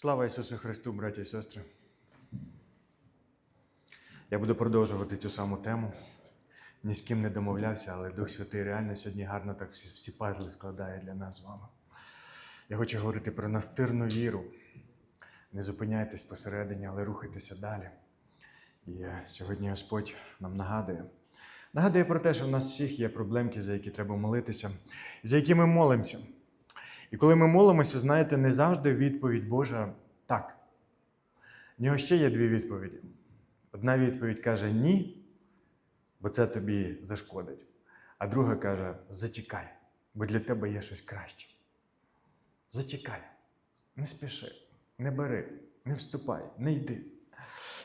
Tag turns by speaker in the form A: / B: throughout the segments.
A: Слава Ісусу Христу, браті і сестри. Я буду продовжувати цю саму тему. Ні з ким не домовлявся, але Дух Святий реально сьогодні гарно так всі, всі пазли складає для нас з вами. Я хочу говорити про настирну віру. Не зупиняйтесь посередині, але рухайтеся далі. І сьогодні Господь нам нагадує. Нагадує про те, що в нас всіх є проблемки, за які треба молитися, за які ми молимося. І коли ми молимося, знаєте, не завжди відповідь Божа так. В нього ще є дві відповіді. Одна відповідь каже ні, бо це тобі зашкодить. А друга каже: зачекай, бо для тебе є щось краще. Зачекай, не спіши, не бери, не вступай, не йди.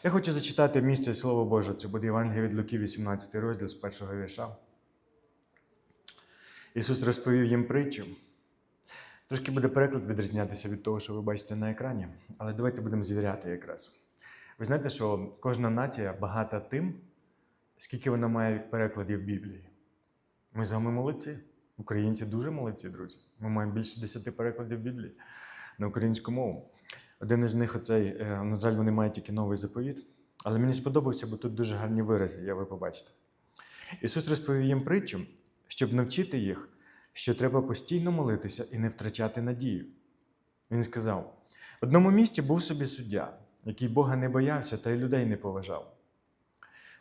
A: Я хочу зачитати місце Слово Боже. Це буде Євангелія від Луки, 18 розділ з першого вірша. Ісус розповів їм притчу. Трошки буде переклад відрізнятися від того, що ви бачите на екрані, але давайте будемо звіряти якраз. Ви знаєте, що кожна нація багата тим, скільки вона має перекладів Біблії. Ми з вами молодці. Українці дуже молодці, друзі. Ми маємо більше 10 перекладів Біблії на українську мову. Один із них, оцей, е, на жаль, вони мають тільки новий заповіт. Але мені сподобався, бо тут дуже гарні вирази, я ви побачите. Ісус розповів їм притчу, щоб навчити їх, що треба постійно молитися і не втрачати надію. Він сказав: в одному місті був собі суддя, який Бога не боявся та й людей не поважав.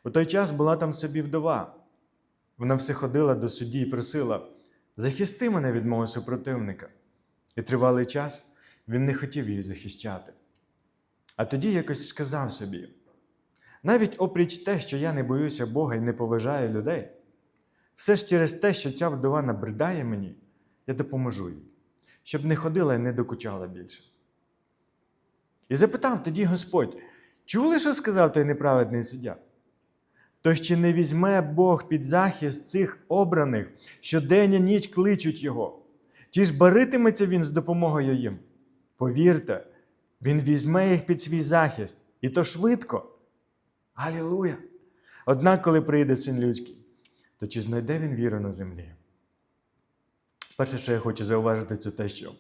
A: У той час була там собі вдова. Вона все ходила до судді і просила: захисти мене від мого супротивника. І тривалий час він не хотів її захищати. А тоді якось сказав собі: навіть опріч те, що я не боюся Бога і не поважаю людей, все ж через те, що ця вдова набридає мені, я допоможу їй, щоб не ходила і не докучала більше. І запитав тоді Господь: чули, що сказав той неправедний суддя? Тож чи не візьме Бог під захист цих обраних, що день і ніч кличуть його? Чи ж баритиметься він з допомогою їм? Повірте, він візьме їх під свій захист, і то швидко. Алілуя! Однак, коли прийде син людський, то чи знайде він віру на землі? Перше, що я хочу зауважити, це те, що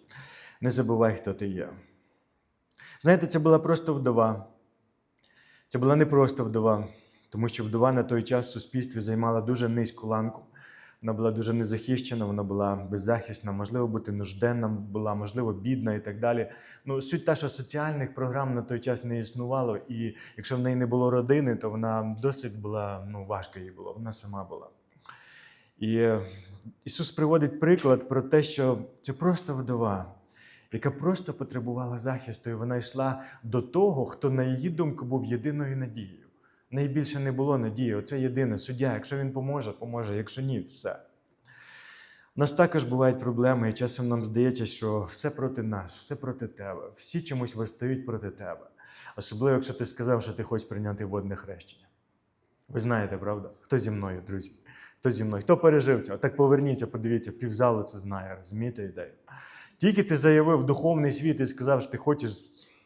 A: не забувай, хто ти є. Знаєте, це була просто вдова. Це була не просто вдова, тому що вдова на той час в суспільстві займала дуже низьку ланку. Вона була дуже незахищена, вона була беззахисна, можливо, бути нужденна була, можливо, бідна і так далі. Ну, суть та, що соціальних програм на той час не існувало, і якщо в неї не було родини, то вона досить була, ну, важко їй було, вона сама була. І Ісус приводить приклад про те, що це просто вдова, яка просто потребувала захисту, і вона йшла до того, хто, на її думку, був єдиною надією. Найбільше не було надії. Оце єдине суддя. Якщо він поможе, поможе. Якщо ні, все. У нас також бувають проблеми, і часом нам здається, що все проти нас, все проти тебе. Всі чомусь вистають проти тебе. Особливо, якщо ти сказав, що ти хочеш прийняти водне хрещення. Ви знаєте, правда? Хто зі мною, друзі? Хто зі мною? Хто пережив це? Так поверніться, подивіться, півзалу це знає, розумієте ідею? Тільки ти заявив духовний світ і сказав, що ти хочеш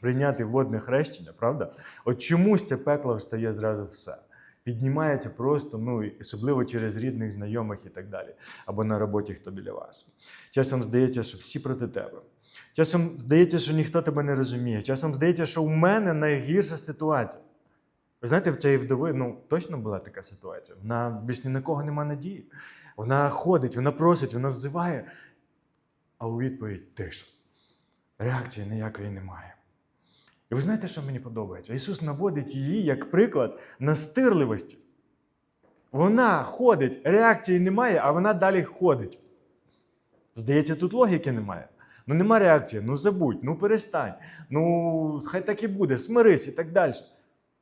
A: прийняти водне хрещення, правда? От чомусь це пекло встає зразу все. Піднімається просто, ну особливо через рідних, знайомих і так далі, або на роботі, хто біля вас. Часом здається, що всі проти тебе. Часом здається, що ніхто тебе не розуміє. Часом здається, що у мене найгірша ситуація. Ви знаєте, в цієї вдови ну, точно була така ситуація. Вона більш ні на кого нема надії. Вона ходить, вона просить, вона взиває. А у відповідь тиша. Реакції ніякої немає. І ви знаєте, що мені подобається? Ісус наводить її як приклад настирливості. Вона ходить, реакції немає, а вона далі ходить. Здається, тут логіки немає. Ну нема реакції, ну забудь, ну перестань, ну хай так і буде, смирись і так далі.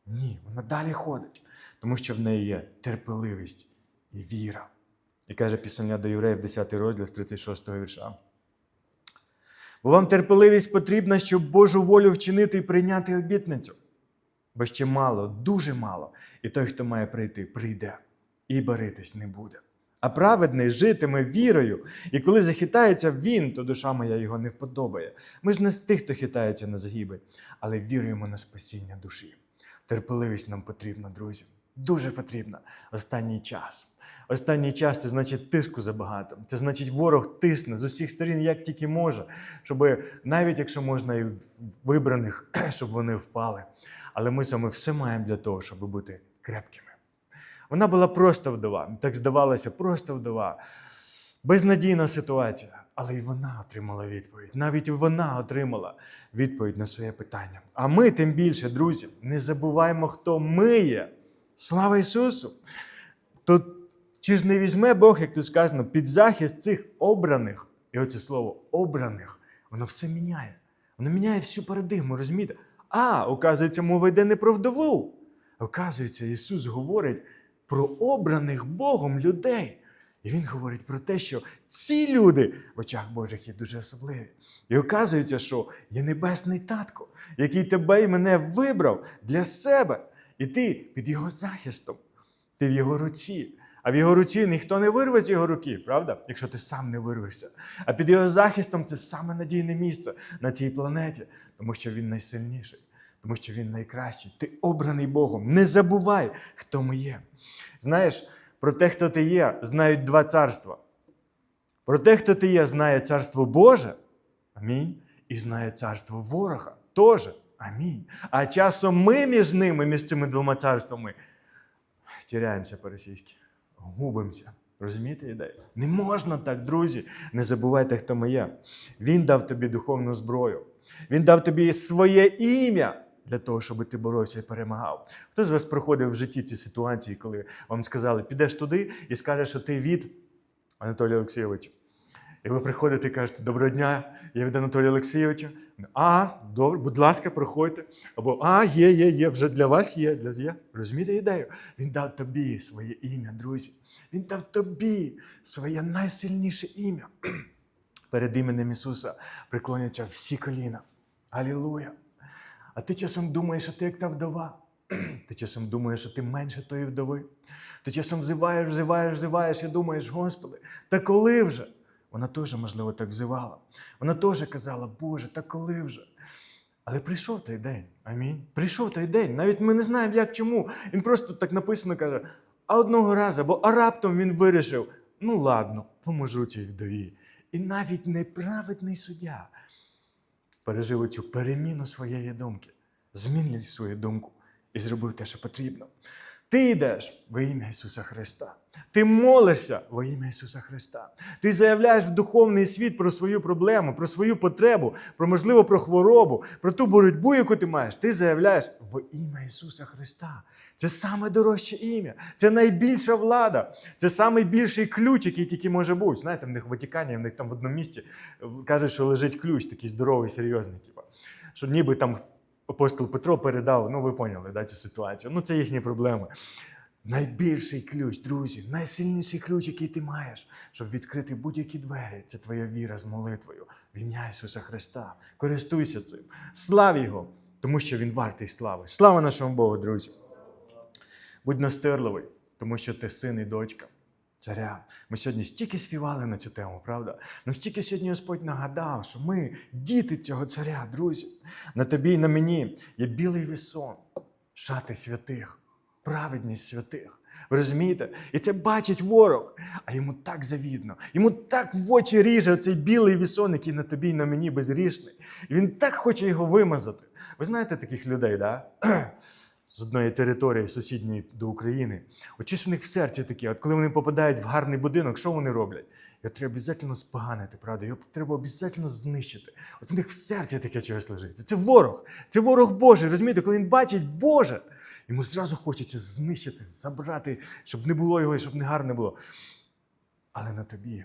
A: Ні, вона далі ходить, тому що в неї є терпеливість і віра. І каже Писання до Євреїв, 10 розділ з 36 вірша. Бо вам терпеливість потрібна, щоб Божу волю вчинити і прийняти обітницю. Бо ще мало, дуже мало. І той, хто має прийти, прийде і баритись не буде. А праведний житиме вірою, і коли захитається він, то душа моя його не вподобає. Ми ж не з тих, хто хитається на загибель, але віруємо на спасіння душі. Терпеливість нам потрібна, друзі. Дуже потрібна останній час. Останній час це значить тиску забагато. Це значить, ворог тисне з усіх сторін, як тільки може, щоб навіть якщо можна і вибраних, щоб вони впали. Але ми саме все маємо для того, щоб бути крепкими. Вона була просто вдова. Так здавалося, просто вдова. Безнадійна ситуація. Але й вона отримала відповідь. Навіть вона отримала відповідь на своє питання. А ми, тим більше, друзі, не забуваємо, хто ми є. Слава Ісусу! То чи ж не візьме Бог, як тут сказано, під захист цих обраних, і оце слово обраних, воно все міняє. Воно міняє всю парадигму, розумієте? А, оказується, мова йде не про вдову. Оказується, Ісус говорить про обраних Богом людей. І Він говорить про те, що ці люди в очах Божих є дуже особливі. І оказується, що є небесний татко, який тебе і мене вибрав для себе. І ти під його захистом, ти в його руці. А в його руці ніхто не вирве з його руки, правда? Якщо ти сам не вирвешся. А під його захистом це саме надійне місце на цій планеті, тому що він найсильніший, тому що він найкращий. Ти обраний Богом. Не забувай, хто ми є. Знаєш, про те, хто ти є, знають два царства. Про те, хто ти є, знає царство Боже. Амінь. І знає царство ворога. Теж. Амінь. А часом ми між ними, між цими двома царствами, тіряємося по-російськи, губимося. Розумієте ідею? Не можна так, друзі. Не забувайте, хто ми є. Він дав тобі духовну зброю. Він дав тобі своє ім'я для того, щоб ти боровся і перемагав. Хто з вас проходив в житті ці ситуації, коли вам сказали, підеш туди і скажеш, що ти від Анатолія Олексійовича. І ви приходите і кажете, доброго дня, я від Анатолія Олексійовича. А, добре, будь ласка, проходьте. Або а, є, є, є, вже для вас є. Для є. Розумієте ідею? Він дав тобі своє ім'я, друзі. Він дав тобі своє найсильніше ім'я. Перед іменем Ісуса приклоняться всі коліна. Алілуя! А ти часом думаєш, що ти як та вдова. Ти часом думаєш, що ти менше тої вдови. Ти часом взиваєш, взиваєш, взиваєш і думаєш, Господи, та коли вже? Вона теж, можливо, так взивала. Вона теж казала, Боже, та коли вже? Але прийшов той день. Амінь. Прийшов той день. Навіть ми не знаємо, як чому. Він просто так написано каже: а одного разу, або а раптом він вирішив: ну ладно, поможу цій вдові. І навіть неправедний суддя пережив цю переміну своєї думки, змінив свою думку і зробив те, що потрібно. Ти йдеш во ім'я Ісуса Христа. Ти молишся во ім'я Ісуса Христа. Ти заявляєш в духовний світ про свою проблему, про свою потребу, про можливо про хворобу, про ту боротьбу, яку ти маєш. Ти заявляєш во ім'я Ісуса Христа. Це саме дорожче ім'я, це найбільша влада, це найбільший ключ, який тільки може бути. Знаєте, в них в Ватикані, в них там в одному місті кажуть, що лежить ключ, такий здоровий, серйозний. Типу. Що ніби там апостол Петро передав, ну ви поняли да, цю ситуацію. Ну, це їхні проблеми. Найбільший ключ, друзі, найсильніший ключ, який ти маєш, щоб відкрити будь-які двері. Це твоя віра з молитвою в ім'я Ісуса Христа. Користуйся цим. Слав Його, тому що Він вартий слави. Слава нашому Богу, друзі. Будь настирливий, тому що ти син і дочка царя. Ми сьогодні стільки співали на цю тему, правда? Нам стільки сьогодні Господь нагадав, що ми діти цього царя, друзі. На тобі і на мені є білий вісон, шати святих, праведність святих. Ви розумієте? І це бачить ворог, а йому так завідно. Йому так в очі ріже оцей білий вісон, який на тобі і на мені безрішний. І він так хоче його вимазати. Ви знаєте таких людей, да? З одної території сусідньої до України. От щось у них в серці таке, от коли вони попадають в гарний будинок, що вони роблять? Його треба обов'язково споганити, правда? Його треба обов'язково знищити. От у них в серці таке чогось лежить. Це ворог, це ворог Божий. Розумієте, коли він бачить Боже, йому зразу хочеться знищити, забрати, щоб не було його і щоб не гарне було. Але на тобі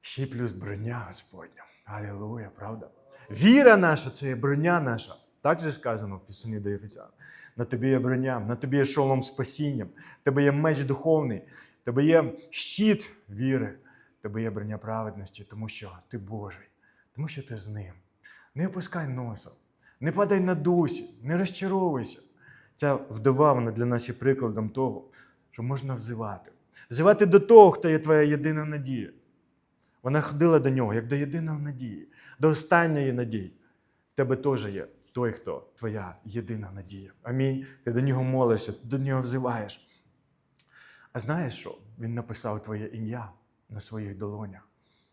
A: ще й плюс броня Господня. Алілуя, правда? Віра наша це є броня наша. Так же сказано в Пісні до Єфесян. На тобі є броня, на тобі є шолом спасінням, в тебе є меч духовний, тебе є щит віри, тебе є броня праведності, тому що ти Божий, тому що ти з ним. Не опускай носа, не падай на дусі, не розчаровуйся. Ця вдова вона для нас є прикладом того, що можна взивати. Взивати до того, хто є твоя єдина надія. Вона ходила до нього, як до єдиної надії, до останньої надії. В тебе теж є той, хто твоя єдина надія. Амінь. Ти до нього молишся, ти до нього взиваєш. А знаєш що? Він написав твоє ім'я на своїх долонях.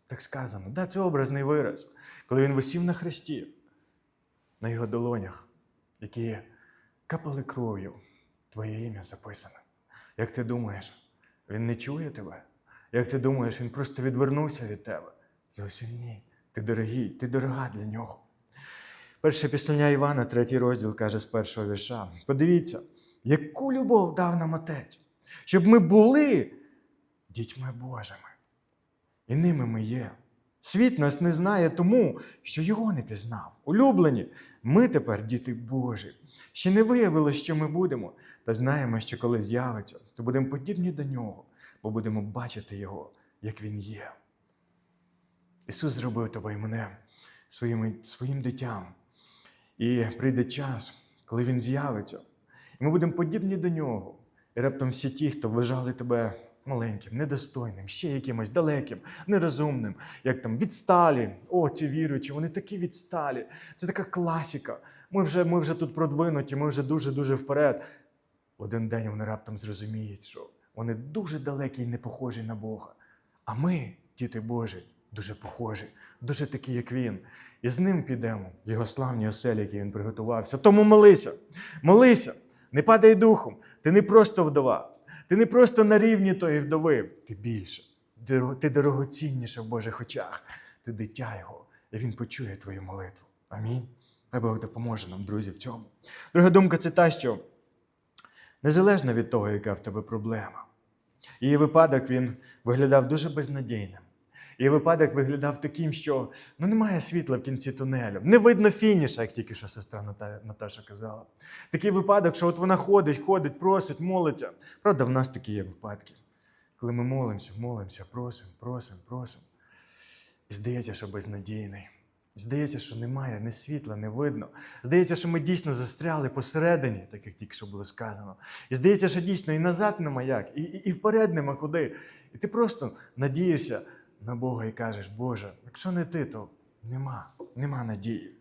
A: Так сказано. Да, це образний вираз. Коли він висів на хресті, на його долонях, які капали кров'ю, твоє ім'я записане. Як ти думаєш, він не чує тебе? Як ти думаєш, він просто відвернувся від тебе? Зовсім ні. Ти дорогий, ти дорога для нього. Перше післання Івана, третій розділ каже з першого вірша. Подивіться, яку любов дав нам Отець, щоб ми були дітьми Божими. І ними ми є. Світ нас не знає тому, що його не пізнав. Улюблені, ми тепер діти Божі. Ще не виявилось, що ми будемо, та знаємо, що коли з'явиться, то будемо подібні до нього, бо будемо бачити його, як він є. Ісус зробив тебе і мене своїм, своїм дитям. І прийде час, коли Він з'явиться, і ми будемо подібні до нього. І раптом всі ті, хто вважали тебе маленьким, недостойним, ще якимось далеким, нерозумним, як там відсталі. О, ці віруючі, вони такі відсталі. Це така класіка. Ми вже, ми вже тут продвинуті, ми вже дуже-дуже вперед. Один день вони раптом зрозуміють, що вони дуже далекі і не похожі на Бога. А ми, діти Божі, дуже похожі, дуже такі, як він. І з ним підемо в його славні оселі, які він приготувався. Тому молися, молися, не падай духом. Ти не просто вдова, ти не просто на рівні тої вдови, ти більше. Ти дорогоцінніше в Божих очах. Ти дитя Його, і Він почує твою молитву. Амінь. Хай Бог допоможе нам, друзі, в цьому. Друга думка це та, що незалежно від того, яка в тебе проблема. Її випадок він виглядав дуже безнадійним. Її випадок виглядав таким, що ну, немає світла в кінці тунелю. Не видно фініша, як тільки що сестра Наташа казала. Такий випадок, що от вона ходить, ходить, просить, молиться. Правда, в нас такі є випадки. Коли ми молимося, молимося, просимо, просимо, просимо. І здається, що безнадійний. Здається, що немає ні світла, не видно. Здається, що ми дійсно застряли посередині, так як тільки що було сказано. І здається, що дійсно і назад нема як, і, і, і вперед нема куди. І ти просто надієшся на Бога і кажеш, Боже, якщо не ти, то нема, нема надії.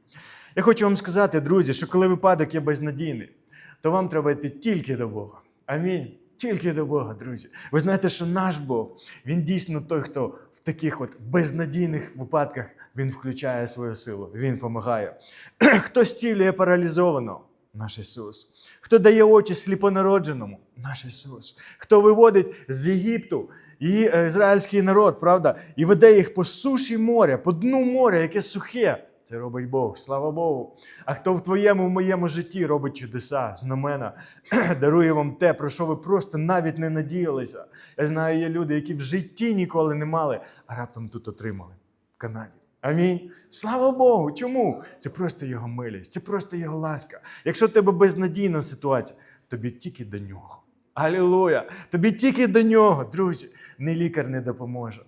A: Я хочу вам сказати, друзі, що коли випадок є безнадійний, то вам треба йти тільки до Бога. Амінь. Тільки до Бога, друзі. Ви знаєте, що наш Бог, він дійсно той, хто в таких от безнадійних випадках він включає свою силу, він допомагає. Хто зцілює паралізованого? Наш Ісус. Хто дає очі сліпонародженому? Наш Ісус. Хто виводить з Єгипту і е, ізраїльський народ, правда, і веде їх по суші моря, по дну моря, яке сухе. Це робить Бог, слава Богу. А хто в твоєму, в моєму житті робить чудеса, знамена, дарує вам те, про що ви просто навіть не надіялися. Я знаю, є люди, які в житті ніколи не мали, а раптом тут отримали в Канаді. Амінь. Слава Богу. Чому? Це просто його милість, це просто його ласка. Якщо в тебе безнадійна ситуація, тобі тільки до нього. Алілуя! Тобі тільки до нього, друзі. Ні лікар не допоможе,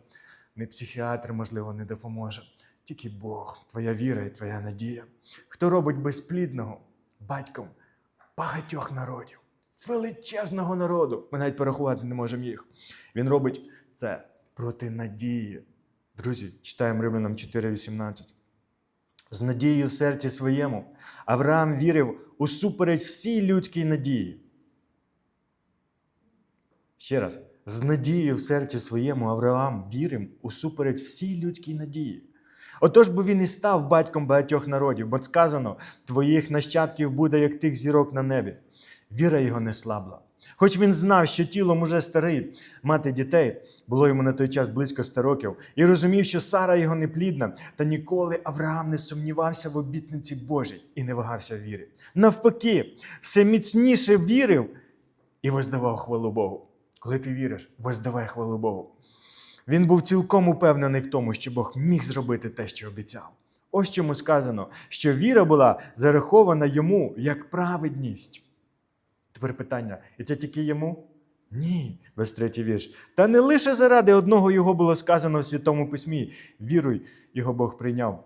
A: ні психіатр, можливо, не допоможе. Тільки Бог, твоя віра і твоя надія. Хто робить безплідного батьком багатьох народів, величезного народу. Ми навіть порахувати не можемо їх. Він робить це проти надії. Друзі, читаємо Римлянам 4.18. З надією в серці своєму Авраам вірив усупереч всій людській надії. Ще раз, з надією в серці своєму Авраам вірив усупереч всій людській надії. Отож би він і став батьком багатьох народів, бо сказано, твоїх нащадків буде, як тих зірок на небі. Віра його не слабла. Хоч він знав, що тілом уже старий, мати дітей, було йому на той час близько ста років, і розумів, що Сара його неплідна, та ніколи Авраам не сумнівався в обітниці Божій і не вагався в. Навпаки, все міцніше вірив і воздавав хвалу Богу. Коли ти віриш, воздавай хвалу Богу. Він був цілком упевнений в тому, що Бог міг зробити те, що обіцяв. Ось чому сказано, що віра була зарахована йому як праведність. Тепер питання: і це тільки йому? Ні, 23 вірш. Та не лише заради одного його було сказано в Святому Письмі. Віруй, його Бог прийняв.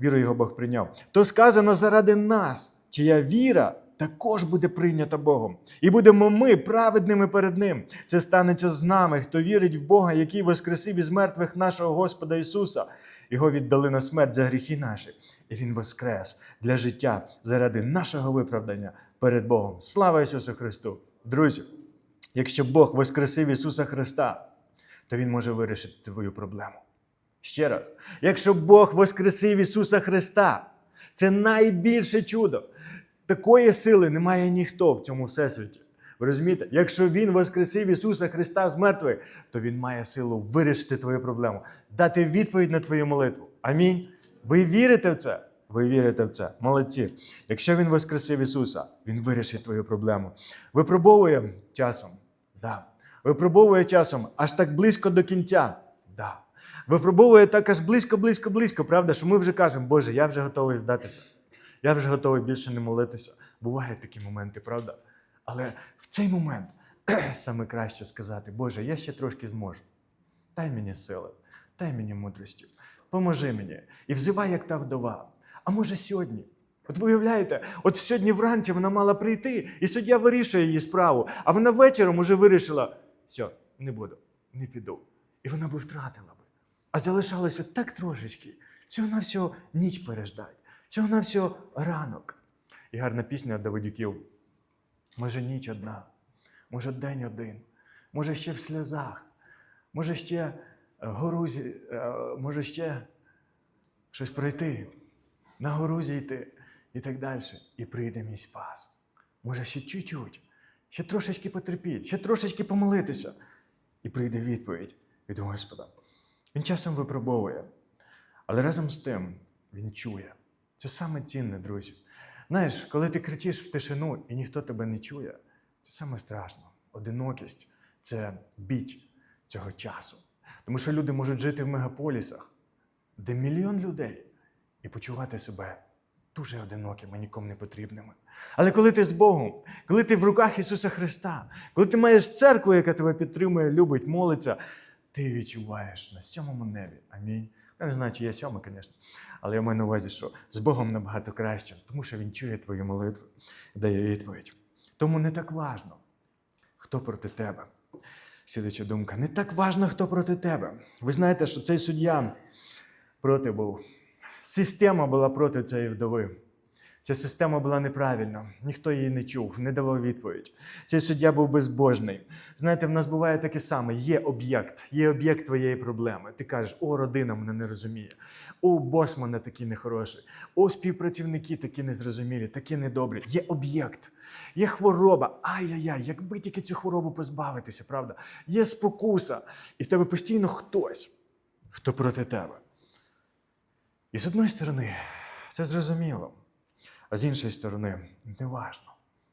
A: Віру його Бог прийняв. То сказано заради нас, чия віра також буде прийнята Богом. І будемо ми праведними перед Ним. Це станеться з нами, хто вірить в Бога, який воскресив із мертвих нашого Господа Ісуса. Його віддали на смерть за гріхи наші, і Він воскрес для життя заради нашого виправдання перед Богом. Слава Ісусу Христу! Друзі! Якщо Бог воскресив Ісуса Христа, то Він може вирішити твою проблему. Ще раз, якщо Бог воскресив Ісуса Христа, це найбільше чудо. Такої сили немає ніхто в цьому всесвіті. Ви розумієте? Якщо Він воскресив Ісуса Христа з мертвих, то Він має силу вирішити твою проблему, дати відповідь на твою молитву. Амінь. Ви вірите в це? Ви вірите в це. Молодці. Якщо Він воскресив Ісуса, Він вирішить твою проблему. Випробовує часом. Да. Випробовує часом аж так близько до кінця. Да. Випробовує так аж близько, близько, близько, правда, що ми вже кажемо, Боже, я вже готовий здатися. Я вже готовий більше не молитися. Бувають такі моменти, правда? Але в цей момент саме краще сказати, Боже, я ще трошки зможу. Дай мені сили, дай мені мудрості, поможи мені. І взивай, як та вдова. А може сьогодні? От ви уявляєте, от сьогодні вранці вона мала прийти, і суддя вирішує її справу, а вона вечором уже вирішила: все, не буду, не піду. І вона би втратила би. А залишалося так трошечки. Всього на всього ніч переждать, всього на всього ранок. І гарна пісня Давидюків. Може, ніч одна, може, день один, може ще в сльозах, може ще е, гору, зі- е, може ще щось пройти, на гору зійти і так далі. І прийде мій спас. Може, ще чуть-чуть, ще трошечки потерпіть, ще трошечки помолитися. І прийде відповідь від Господа. Він часом випробовує, але разом з тим він чує. Це саме цінне, друзі. Знаєш, коли ти кричиш в тишину і ніхто тебе не чує, це саме страшно. Одинокість це біч цього часу. Тому що люди можуть жити в мегаполісах, де мільйон людей, і почувати себе дуже одинокими, нікому не потрібними. Але коли ти з Богом, коли ти в руках Ісуса Христа, коли ти маєш церкву, яка тебе підтримує, любить, молиться, ти відчуваєш на сьомому небі. Амінь. Я не знаю, чи є сьомий, звісно. Але я маю на увазі, що з Богом набагато краще, тому що Він чує твою молитву, дає відповідь. Тому не так важно, хто проти тебе. Слідуюча думка: не так важно, хто проти тебе. Ви знаєте, що цей суддя проти був. Система була проти цієї вдови. Ця система була неправильна, ніхто її не чув, не давав відповідь. Цей суддя був безбожний. Знаєте, в нас буває таке саме: є об'єкт, є об'єкт твоєї проблеми. Ти кажеш, о, родина мене не розуміє, о, бос мене такий нехороший, о, співпрацівники такі незрозумілі, такі недобрі. Є об'єкт, є хвороба. Ай-яй-яй, якби тільки цю хворобу позбавитися, правда? Є спокуса, і в тебе постійно хтось, хто проти тебе. І з одної сторони, це зрозуміло. А з іншої сторони, неважно.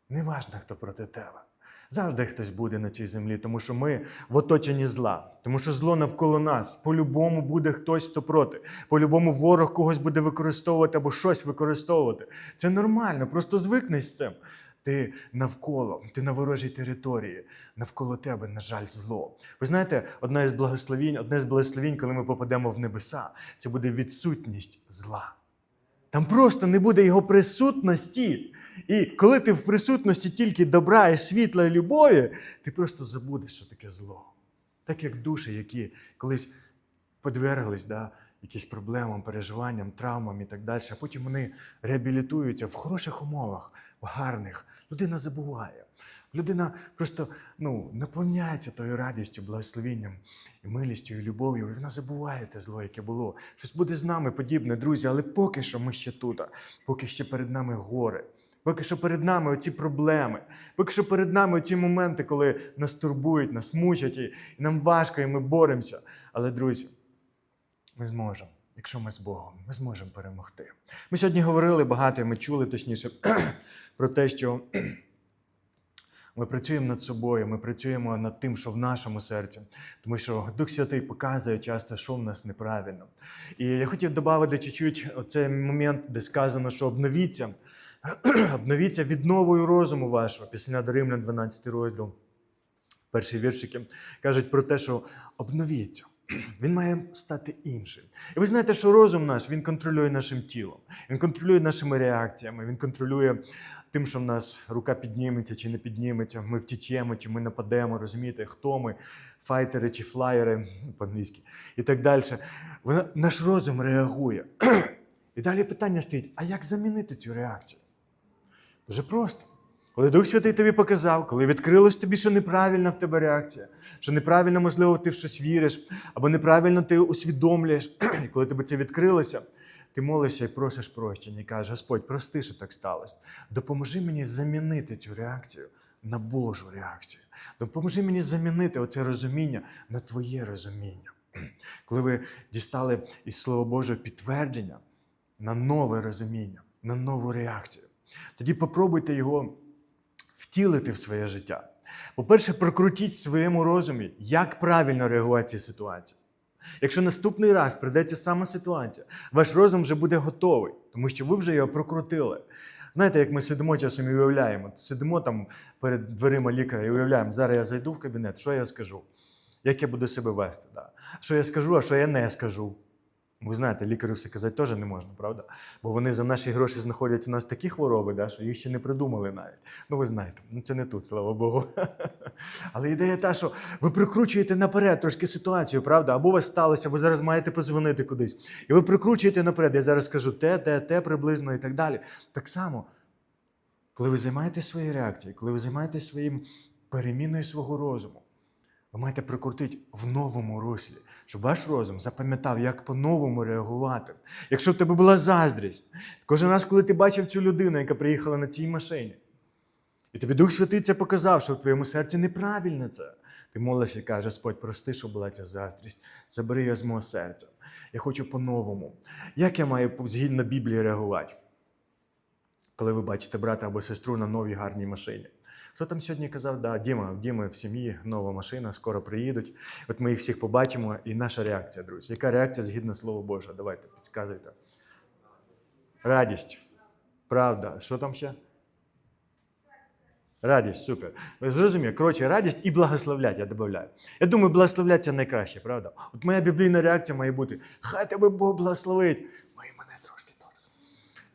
A: Неважно, хто проти тебе. Завжди хтось буде на цій землі, тому що ми в оточенні зла, тому що зло навколо нас. По-любому буде хтось, хто проти. По-любому ворог когось буде використовувати або щось використовувати. Це нормально, просто звикни з цим. Ти навколо, ти на ворожій території, навколо тебе, на жаль, зло. Ви знаєте, одна із благословінь, одне з благословінь, коли ми попадемо в небеса, це буде відсутність зла. Там просто не буде його присутності. І коли ти в присутності тільки добра і світла і любові, ти просто забудеш, що таке зло. Так як душі, які колись подверглись да, якимсь проблемам, переживанням, травмам і так далі, а потім вони реабілітуються в хороших умовах, в гарних. Людина забуває. Людина просто ну, наповняється тою радістю, благословінням, і милістю, і любов'ю, і вона забуває те зло, яке було. Щось буде з нами подібне, друзі, але поки що ми ще тут, поки ще перед нами гори. Поки що перед нами оці проблеми, поки що перед нами оці моменти, коли нас турбують, нас мучать, і нам важко, і ми боремося. Але, друзі, ми зможемо. Якщо ми з Богом, ми зможемо перемогти. Ми сьогодні говорили багато, і ми чули точніше про те, що ми працюємо над собою, ми працюємо над тим, що в нашому серці, тому що Дух Святий показує часто, що в нас неправильно. І я хотів додати чуть-чуть оцей момент, де сказано, що обновіться, обновіться відновою розуму вашого, після до Римлян 12 розділ. Перші віршики кажуть про те, що обновіться. Він має стати іншим. І ви знаєте, що розум наш він контролює нашим тілом, він контролює нашими реакціями, він контролює тим, що в нас рука підніметься чи не підніметься, ми втічемо, чи ми нападемо, розумієте, хто ми, файтери чи флаєри по-англійськи і так далі. Вона, наш розум реагує. І далі питання стоїть: а як замінити цю реакцію? Дуже просто. Коли Дух Святий тобі показав, коли відкрилось тобі, що неправильна в тебе реакція, що неправильно, можливо, ти в щось віриш, або неправильно ти усвідомлюєш, і коли тобі це відкрилося, ти молишся і просиш прощення, і кажеш, Господь, прости, що так сталося. Допоможи мені замінити цю реакцію на Божу реакцію. Допоможи мені замінити оце розуміння на твоє розуміння. Коли ви дістали із Слова Божого підтвердження на нове розуміння, на нову реакцію, тоді попробуйте його втілити в своє життя. По-перше, прокрутіть в своєму розумі, як правильно реагувати цій ситуації. Якщо наступний раз прийдеться сама ситуація, ваш розум вже буде готовий, тому що ви вже його прокрутили. Знаєте, як ми сидимо часом і уявляємо, сидимо там перед дверима лікаря і уявляємо, зараз я зайду в кабінет, що я скажу? Як я буду себе вести? Да? Що я скажу, а що я не скажу? Ви знаєте, лікарю все казати теж не можна, правда? Бо вони за наші гроші знаходять у нас такі хвороби, да, що їх ще не придумали навіть. Ну, ви знаєте, ну це не тут, слава Богу. Але ідея та, що ви прикручуєте наперед трошки ситуацію, правда? Або у вас сталося, ви зараз маєте позвонити кудись. І ви прикручуєте наперед. Я зараз скажу те, те, те приблизно і так далі. Так само, коли ви займаєтесь своєю реакцією, коли ви займаєтесь своїм переміною свого розуму, ви маєте прикрутити в новому руслі, щоб ваш розум запам'ятав, як по-новому реагувати. Якщо в тебе була заздрість, кожен раз, коли ти бачив цю людину, яка приїхала на цій машині, і тобі Дух Святий це показав, що в твоєму серці неправильно це. Ти молишся і кажеш, Господь, прости, що була ця заздрість, забери її з мого серця. Я хочу по-новому. Як я маю згідно Біблії реагувати, коли ви бачите брата або сестру на новій гарній машині? Хто там сьогодні казав, да, Діма, в Діми в сім'ї нова машина, скоро приїдуть. От ми їх всіх побачимо, і наша реакція, друзі. Яка реакція згідно Слова Божого? Давайте, підказуйте. Радість. Правда. Що там ще? Радість, супер. Ви зрозуміли, коротше, радість і благословлять, я додаю. Я думаю, благословлять це найкраще, правда? От моя біблійна реакція має бути: хай тебе Бог благословить. Ну і мене трошки теж.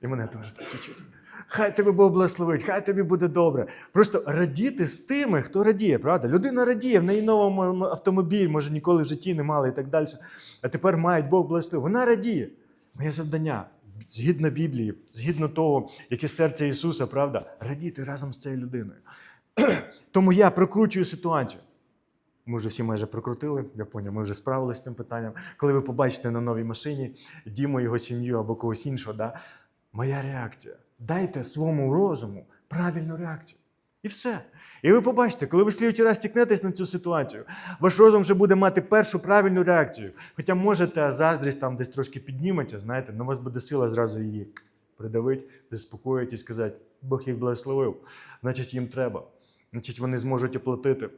A: І мене теж чуть-чуть. Хай тебе Бог благословить, хай тобі буде добре. Просто радіти з тими, хто радіє, правда? Людина радіє, в неї новий автомобіль, може ніколи в житті не мала і так далі. А тепер мають Бог благословити. Вона радіє. Моє завдання, згідно Біблії, згідно того, яке серце Ісуса, правда, радіти разом з цією людиною. Тому я прокручую ситуацію. Ми вже всі майже прокрутили, я поняв, ми вже справилися з цим питанням. Коли ви побачите на новій машині Діму, його сім'ю або когось іншого, да, моя реакція. Дайте своєму розуму правильну реакцію. І все. І ви побачите, коли ви слідчий раз стікнетесь на цю ситуацію, ваш розум вже буде мати першу правильну реакцію. Хоча можете заздрість там десь трошки підніметься, знаєте, на вас буде сила зразу її придавити, заспокоїти і сказати, Бог їх благословив, значить їм треба, значить вони зможуть оплатити.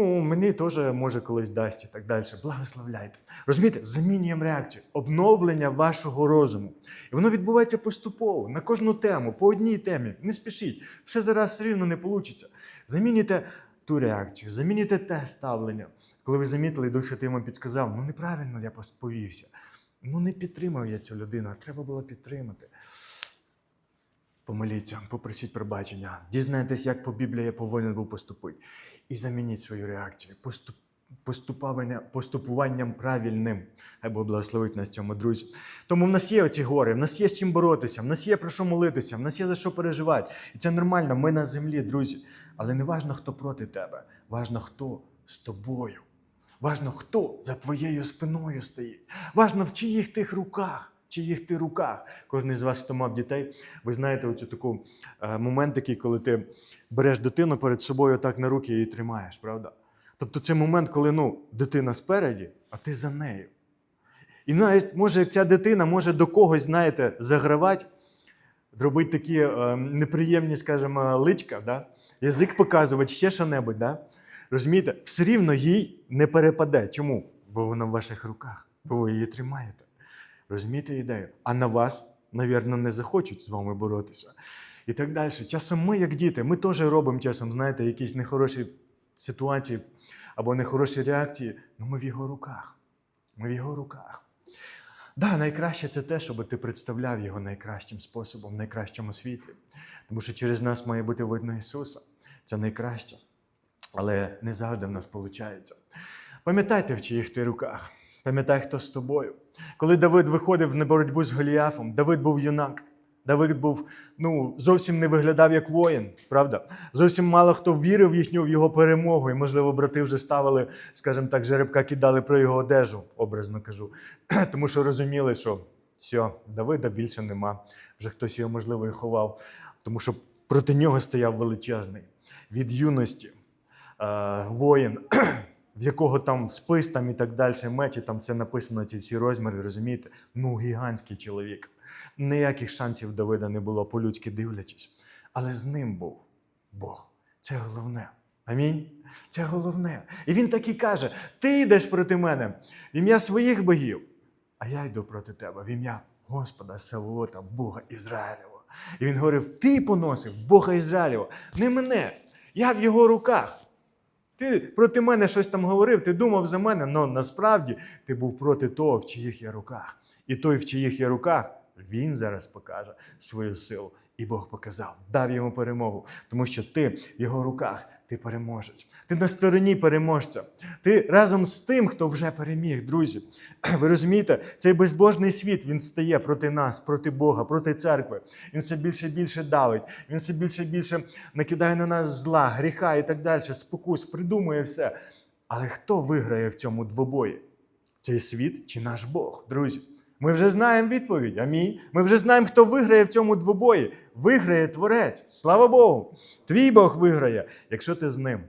A: Ну, мені теж може колись дасть і так далі. Благословляйте. Розумієте, замінюємо реакцію, обновлення вашого розуму. І воно відбувається поступово, на кожну тему, по одній темі. Не спішіть, все зараз рівно не вийде. Замінюйте ту реакцію, замінюйте те ставлення. Коли ви замітили, Дух Святий вам підсказав, ну неправильно я повівся. Ну не підтримав я цю людину, а треба було підтримати. Помоліться, попросіть пробачення, дізнайтесь, як по Біблії я повинен був поступити. І замініть свою реакцію Поступ, поступуванням правильним. Хай Бог благословить нас цьому, друзі. Тому в нас є оці гори, в нас є з чим боротися, в нас є про що молитися, в нас є за що переживати. І це нормально, ми на землі, друзі. Але не важно, хто проти тебе, важно, хто з тобою. Важно, хто за твоєю спиною стоїть. Важно, в чиїх тих руках чиїх ти руках. Кожен з вас, хто мав дітей, ви знаєте оцю таку е, момент, такий, коли ти береш дитину перед собою так на руки і її тримаєш, правда? Тобто це момент, коли ну, дитина спереді, а ти за нею. І навіть може ця дитина може до когось, знаєте, загравати, робити такі е, неприємні, скажімо, личка, да? язик показувати, ще що-небудь. Да? Розумієте, все рівно їй не перепаде. Чому? Бо вона в ваших руках, бо ви її тримаєте. Розумієте ідею? А на вас, навірно, не захочуть з вами боротися. І так далі. Часом ми, як діти, ми теж робимо часом, знаєте, якісь нехороші ситуації або нехороші реакції, але ми в його руках. Ми в його руках. Да, найкраще це те, щоб ти представляв його найкращим способом, в найкращому світлі. Тому що через нас має бути видно Ісуса. Це найкраще. Але не завжди в нас виходить. Пам'ятайте, в чиїх ти руках. Пам'ятай, хто з тобою. Коли Давид виходив на боротьбу з Голіафом, Давид був юнак. Давид був ну, зовсім не виглядав як воїн, правда? Зовсім мало хто вірив в їхню в його перемогу. І, можливо, брати вже ставили, скажімо так, жеребка кидали про його одежу, образно кажу. Тому що розуміли, що все, Давида більше нема. Вже хтось його, можливо, і ховав. Тому що проти нього стояв величезний від юності е, воїн, в якого там спис там і так далі, мечі, там все написано, ці всі розміри, розумієте? Ну, гігантський чоловік. Ніяких шансів Давида не було по-людськи дивлячись. Але з ним був Бог. Це головне. Амінь. Це головне. І він так і каже: ти йдеш проти мене в ім'я своїх богів, а я йду проти тебе в ім'я Господа Савоота, Бога Ізраїлєва. І він говорив: ти поносив Бога Ізраїлєва, не мене. Я в його руках. Ти проти мене щось там говорив, ти думав за мене, але насправді ти був проти того, в чиїх я руках. І той, в чиїх я руках, він зараз покаже свою силу. І Бог показав, дав йому перемогу, тому що ти в його руках, ти переможець. Ти на стороні переможця. Ти разом з тим, хто вже переміг, друзі. Ви розумієте, цей безбожний світ він стає проти нас, проти Бога, проти церкви. Він все більше і більше давить, він все більше і більше накидає на нас зла, гріха і так далі, спокус, придумує все. Але хто виграє в цьому двобої? Цей світ чи наш Бог, друзі? Ми вже знаємо відповідь. Амінь. Ми вже знаємо, хто виграє в цьому двобої. Виграє Творець. Слава Богу! Твій Бог виграє, якщо ти з ним.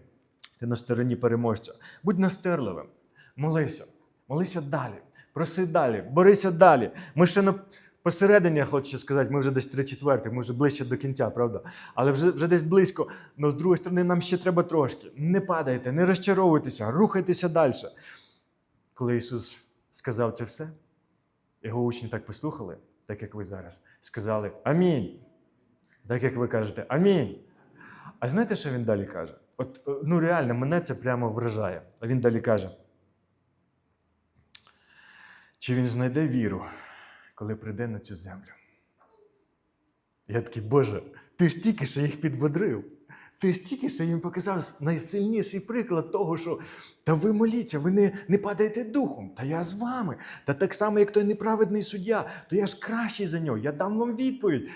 A: Ти на стороні переможця. Будь настирливим. Молися. Молися далі. Проси далі, борися далі. Ми ще на посередині, хочу сказати, ми вже десь три четверти, ми вже ближче до кінця, правда? Але вже, вже десь близько. Але з другої сторони, нам ще треба трошки. Не падайте, не розчаровуйтеся, рухайтеся далі. Коли Ісус сказав це все, його учні так послухали, так як ви зараз, сказали Амінь. Так як ви кажете, Амінь. А знаєте, що він далі каже? От, е, ну реально, мене це прямо вражає. А він далі каже: чи він знайде віру, коли прийде на цю землю? Я такий, Боже, ти ж тільки що їх підбодрив. Ти ж тільки їм показав найсильніший приклад того, що та ви моліться, ви не, не падаєте духом, та я з вами. Та так само, як той неправедний суддя, то я ж кращий за нього, я дам вам відповідь.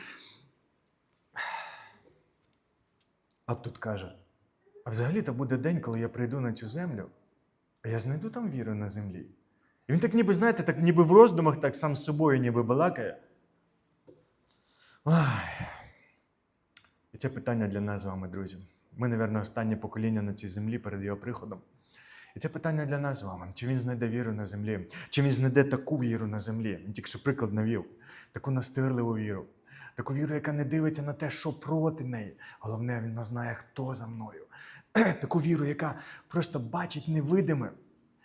A: А тут каже: а взагалі-то буде день, коли я прийду на цю землю, а я знайду там віру на землі. І він так ніби, знаєте, так ніби в роздумах, так сам з собою ніби балакає. Ай. Це питання для нас з вами, друзі. Ми, напевно, останнє покоління на цій землі перед його приходом. І це питання для нас з вами. Чи він знайде віру на землі? Чи він знайде таку віру на землі? Тільки що приклад навів, таку настирливу віру, таку віру, яка не дивиться на те, що проти неї. Головне, він знає, хто за мною. Таку віру, яка просто бачить невидиме,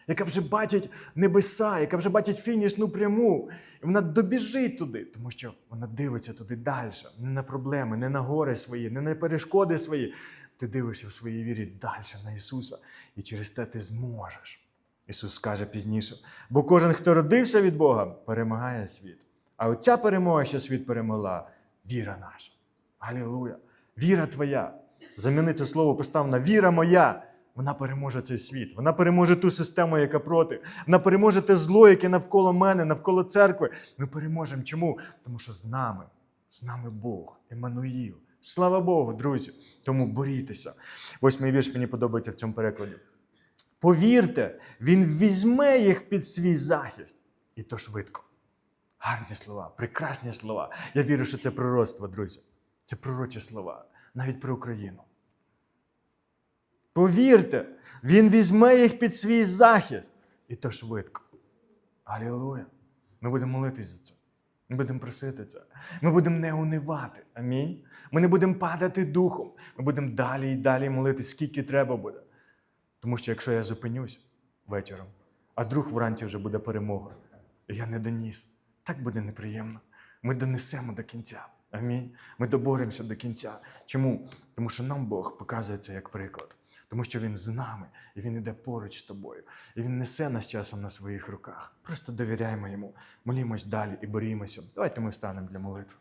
A: яка вже бачить небеса, яка вже бачить фінішну пряму. І вона добіжить туди, тому що вона дивиться туди далі, не на проблеми, не на гори свої, не на перешкоди свої. Ти дивишся в своїй вірі далі на Ісуса, і через те ти зможеш. Ісус скаже пізніше. Бо кожен, хто родився від Бога, перемагає світ. А оця перемога, що світ перемогла, віра наша. Алілуя! Віра твоя. Заміни слово постав на віра моя. Вона переможе цей світ, вона переможе ту систему, яка проти. Вона переможе те зло, яке навколо мене, навколо церкви. Ми переможемо. Чому? Тому що з нами, з нами Бог, Еммануїл. Слава Богу, друзі. Тому борітеся. Восьмий вірш мені подобається в цьому перекладі. Повірте, він візьме їх під свій захист. І то швидко. Гарні слова, прекрасні слова. Я вірю, що це пророцтво, друзі. Це пророчі слова, навіть про Україну. Повірте, він візьме їх під свій захист. І то швидко. Алілуя. Ми будемо молитись за це. Ми будемо просити це. Ми будемо не унивати. Амінь. Ми не будемо падати духом. Ми будемо далі і далі молитись, скільки треба буде. Тому що якщо я зупинюсь вечором, а друг вранці вже буде перемога, і я не доніс, так буде неприємно. Ми донесемо до кінця. Амінь. Ми доборемося до кінця. Чому? Тому що нам Бог показує це як приклад. Тому що Він з нами, і Він іде поруч з тобою. І Він несе нас часом на своїх руках. Просто довіряємо йому, молімось далі і борімося. Давайте ми встанемо для молитви.